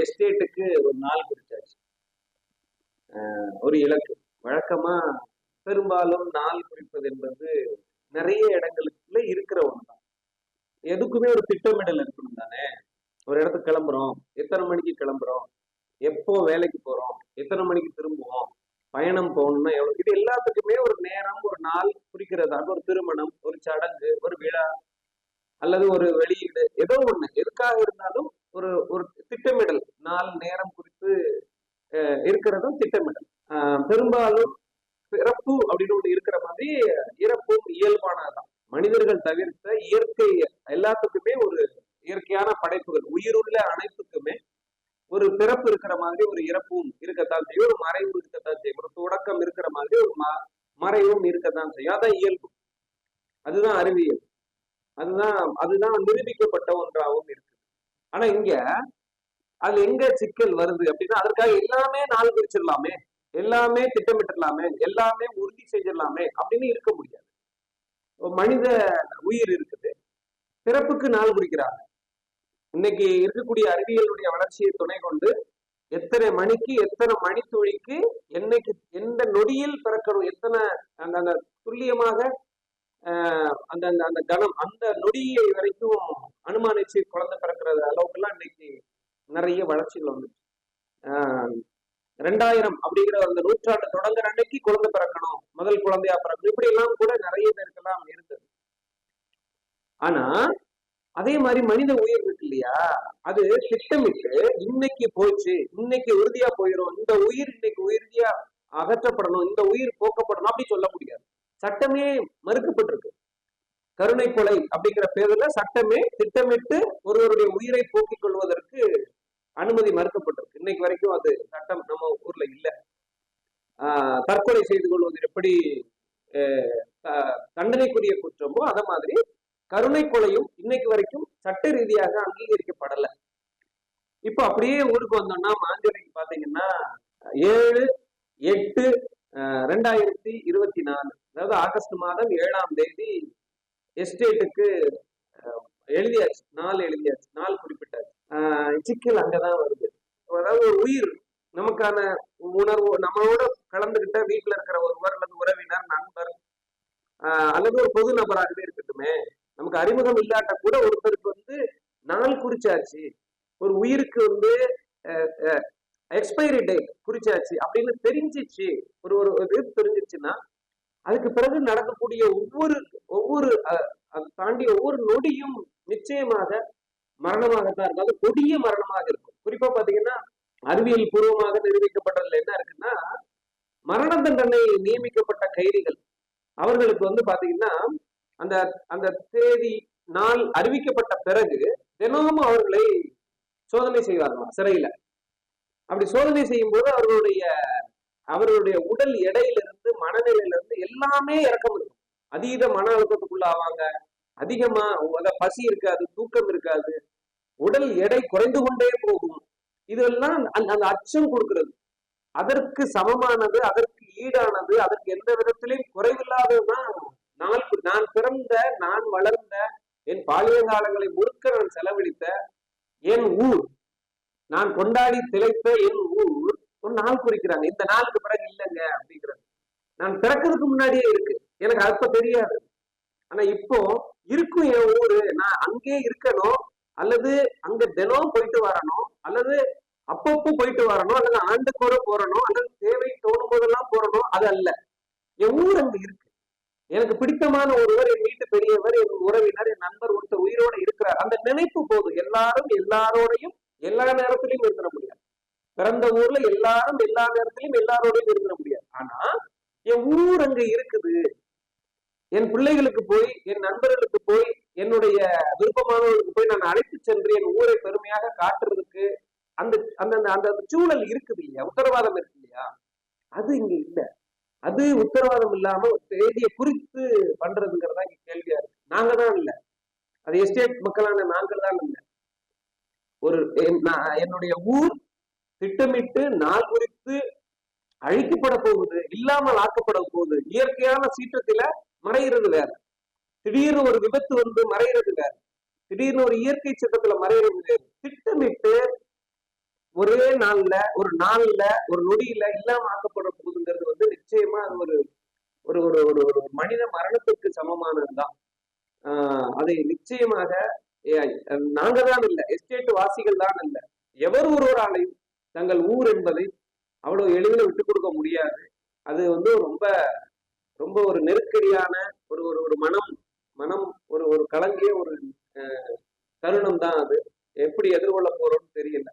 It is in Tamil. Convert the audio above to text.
எஸ்டேட்டுக்கு ஒரு நாள் குறிச்சாச்சு ஆஹ் ஒரு இலக்கு. வழக்கமா பெரும்பாலும் நாள் குறிப்பது என்பது நிறைய இடங்களுக்குள்ள இருக்கிற ஒண்ணுதான். எதுக்குமே ஒரு திட்டமிடல் இருக்கணும் தானே? ஒரு இடத்துக்கு கிளம்புறோம் எத்தனை மணிக்கு கிளம்புறோம் எப்போ வேலைக்கு போறோம் எத்தனை மணிக்கு திரும்புவோம் பயணம் போகணும்னா எவ்வளவு? இது எல்லாத்துக்குமே ஒரு நேரம் ஒரு நாள் குறிக்கிறதாக ஒரு திருமணம் ஒரு சடங்கு ஒரு விழா அல்லது ஒரு வெளியீடு ஏதோ ஒண்ணு. எதுக்காக இருந்தாலும் ஒரு ஒரு திட்டமிடல். நாள் நேரம் குறித்து அஹ், இருக்கிறதும் திட்டமிடல். ஆஹ், பெரும்பாலும் பிறப்பு அப்படின்னு ஒண்ணு இருக்கிற மாதிரி இறப்பும் இயல்பானதுதான். மனிதர்கள் தவிர்த்த இயற்கை எல்லாத்துக்குமே ஒரு இயற்கையான படைப்புகள். உயிருள்ள அனைத்துக்குமே ஒரு பிறப்பு இருக்கிற மாதிரி ஒரு இறப்பும் இருக்கத்தான் செய்யும். ஒரு மறைவு இருக்கத்தான் செய்யும். ஒரு தொடக்கம் இருக்கிற மாதிரி ஒரு ம மறைவும் இருக்கத்தான் செய்யும். அதான் இயல்பு. அதுதான் அறிவியல். அதுதான் அதுதான் நிரூபிக்கப்பட்ட ஒன்றாகவும் இருக்கு ஆனா இங்க அதுல எங்க சிக்கல் வருது அப்படின்னா அதற்காக எல்லாமே நாள் குறிச்சிடலாமே எல்லாமே திட்டமிட்டுடலாமே எல்லாமே உறுதி செஞ்சிடலாமே அப்படின்னு இருக்க முடியாது. மனித உயிர் இருக்குது பிறப்புக்கு நாள் குறிக்கிறாங்க. இன்னைக்கு இருக்கக்கூடிய அறிவியலுடைய வளர்ச்சியை துணை கொண்டு எத்தனை மணிக்கு எத்தனை மணித்துளிக்கு என்னைக்கு எந்த நொடியில் பிறக்கணும் எத்தனை அந்த அந்த துல்லியமாக அந்த அந்த அந்த கணம் அந்த நொடியை வரைக்கும் அனுமானிச்சு குழந்தை பிறக்கிறது அளவுக்குலாம் இன்னைக்கு நிறைய வளர்ச்சிகள் வந்துச்சு. ஆஹ் ரெண்டாயிரம் அப்படிங்கிற அந்த நூற்றாண்டு தொடங்குற அன்னைக்கு குழந்தை பிறக்கணும் முதல் குழந்தையா பிறக்கணும் இப்படி எல்லாம் கூட நிறைய பேருக்கெல்லாம் இருந்தது. ஆனா அதே மாதிரி மனித உயிர் இருக்கு இல்லையா? அது திட்டமிட்டு இன்னைக்கு போச்சு இன்னைக்கு உறுதியா போயிடும் இந்த உயிர் இன்னைக்கு உறுதியா அகற்றப்படணும் இந்த உயிர் போக்கப்படணும் அப்படி சொல்ல முடியாது. சட்டமே மறுக்கப்பட்டிருக்கு. கருணை கொலை அப்படிங்கிற பேர்ல சட்டமே திட்டமிட்டு ஒருவருடைய உயிரை போக்கிக் கொள்வதற்கு அனுமதி மறுக்கப்பட்டிருக்கு. இன்னைக்கு வரைக்கும் அது சட்டம் நம்ம ஊர்ல இல்ல. ஆஹ் தற்கொலை செய்து கொள்வது எப்படி த- தண்டனைக்குரிய குற்றமோ அத மாதிரி கருணை கொலையும் இன்னைக்கு வரைக்கும் சட்ட ரீதியாக அங்கீகரிக்கப்படல. இப்போ அப்படியே ஊருக்கு வந்தோம்னா மாஞ்சோலைக்கு பாத்தீங்கன்னா ஏழு எட்டு ரெண்டாயிரத்தி இருபத்தி நாலு அதாவது ஆகஸ்ட் மாதம் ஏழாம் தேதி எஸ்டேட்டுக்கு எழுதியாச்சு. நாள் எழுதியாச்சு. நாள் குறிப்பிட்டு. சிக்கல் அங்கதான் வருது. அதாவது ஒரு உயிர் நமக்கான உணர்வு நம்மளோட கலந்துகிட்ட வீட்டுல இருக்கிற ஒருவர் அல்லது உறவினர் நண்பர் அல்லது ஒரு பொது நபராகவே இருக்கட்டுமே நமக்கு அறிமுகம் இல்லாட்ட கூட ஒருத்தருக்கு வந்து நாள் குறிச்சாச்சு. ஒரு உயிருக்கு வந்து எக்ஸ்பைரி டேட் குறிச்சாச்சு அப்படின்னு தெரிஞ்சிச்சு. ஒரு ஒரு இது தெரிஞ்சிச்சுன்னா அதுக்கு பிறகு நடக்கக்கூடிய ஒவ்வொரு ஒவ்வொரு அதை தாண்டி ஒவ்வொரு நொடியும் நிச்சயமாக மரணமாகத்தான் இருக்கும் அது கொடிய மரணமாக இருக்கும். குறிப்பா பாத்தீங்கன்னா அறிவியல் பூர்வமாக நிரூபிக்கப்பட்டதுல என்ன இருக்குன்னா மரண தண்டனை நியமிக்கப்பட்ட கைதிகள் அவர்களுக்கு வந்து பாத்தீங்கன்னா அந்த அந்த தேதி நாள் அறிவிக்கப்பட்ட பிறகு தினமும் அவர்களை சோதனை செய்வார்களாம் சிறையில. அப்படி சோதனை செய்யும் போது அவர்களுடைய அவர்களுடைய உடல் எடையிலிருந்து மனநிலையிலிருந்து எல்லாமே இறக்கம் இருக்கும் அதீத மன அழுத்தத்துக்குள்ள ஆவாங்க அதிகமா அத பசி இருக்காது தூக்கம் இருக்காது உடல் எடை குறைந்து கொண்டே போகும். இதெல்லாம் அந்த அந்த அச்சம் கொடுக்கிறது. அதற்கு சமமானது அதற்கு ஈடானது அதற்கு எந்த விதத்திலையும் குறைவில்லாததுதான் நான் நான் பிறந்த நான் வளர்ந்த என் பாலிய காலங்களை முழுக்க நான் செலவழித்த என் ஊர். நான் கொண்டாடி திளைத்த என் ஊர் ஒரு நாள் குறிக்கிறாங்க. இந்த நாளுக்கு பிறகு இல்லைங்க அப்படிங்கிறது. நான் பிறக்கிறதுக்கு முன்னாடியே இருக்கு. எனக்கு அப்ப தெரியாது. ஆனா இப்போ இருக்கும் என் ஊரு. நான் அங்கே இருக்கணும். அல்லது அங்க தினம் போயிட்டு வரணும். அல்லது அப்பப்போ போயிட்டு வரணும். அல்லது ஆண்டுக்கோட போறணும். அல்லது தேவை தோணும் போதெல்லாம் போறணும். அது அல்ல. என் ஊர் அங்க இருக்கு. எனக்கு பிடித்தமான ஒருவர் என் வீட்டு பெரியவர் என் உறவினர் என் நண்பர் ஒருத்தர் உயிரோட இருக்கிறார். அந்த நினைப்பு போதும் எல்லாரும் எல்லாரோடையும் எல்லா நேரத்திலையும் இருந்துட முடியாது. பிறந்த ஊர்ல எல்லாரும் எல்லா நேரத்திலையும் எல்லாரோடையும் இருந்துட முடியாது. ஆனா என் ஊர் அங்க இருக்குது. என் பிள்ளைகளுக்கு போய் என் நண்பர்களுக்கு போய் என்னுடைய விருப்பமானவர்களுக்கு போய் நான் அழைத்து சென்று என் ஊரை பெருமையாக காட்டுறதுக்கு அந்த அந்த அந்த சூழல் இருக்குது இல்லையா? உத்தரவாதம் இருக்கு இல்லையா? அது இங்க இல்ல. அது உத்தரவாதம் இல்லாம ஒரு குறித்து பண்றதுங்கிறதா இங்க கேள்வியா இருக்கு. நாங்க தான் இல்ல. அது எஸ்டேட் மக்களான நாங்கள் தான் இல்ல. ஒரு என்- நான் என்னுடைய ஊர் திட்டமிட்டு நாள் குறித்து அழிக்கப்பட போகுது இல்லாமல் ஆக்கப்பட போகுது. இயற்கையான சீற்றத்தில மறைகிறது வேற. திடீர்னு ஒரு விபத்து வந்து மறைகிறது வேற. திடீர்னு ஒரு இயற்கை சட்டத்துல மறைகிறது வேற. திட்டமிட்டு ஒரே நாள்ல ஒரு நாள்ல ஒரு நொடியில இல்லாம ஆக்கப்பட போகுதுங்கிறது வந்து நிச்சயமா அது ஒரு ஒரு ஒரு ஒரு ஒரு மனித மரணத்துக்கு சமமானதுதான். ஆஹ் அதை நிச்சயமாக நாங்க தான் இல்லை. எஸ்டேட் வாசிகள் தான் இல்லை. எவர் ஒருவராலையும் தங்கள் ஊர் என்பதை அவ்வளவு எளிதில் விட்டு கொடுக்க முடியாது. அது வந்து ரொம்ப ரொம்ப ஒரு நெருக்கடியான ஒரு ஒரு ஒரு மனம் மனம் ஒரு ஒரு கலங்கிய ஒரு தருணம் தான் அது. எப்படி எதிர்கொள்ள போறோம்னு தெரியல.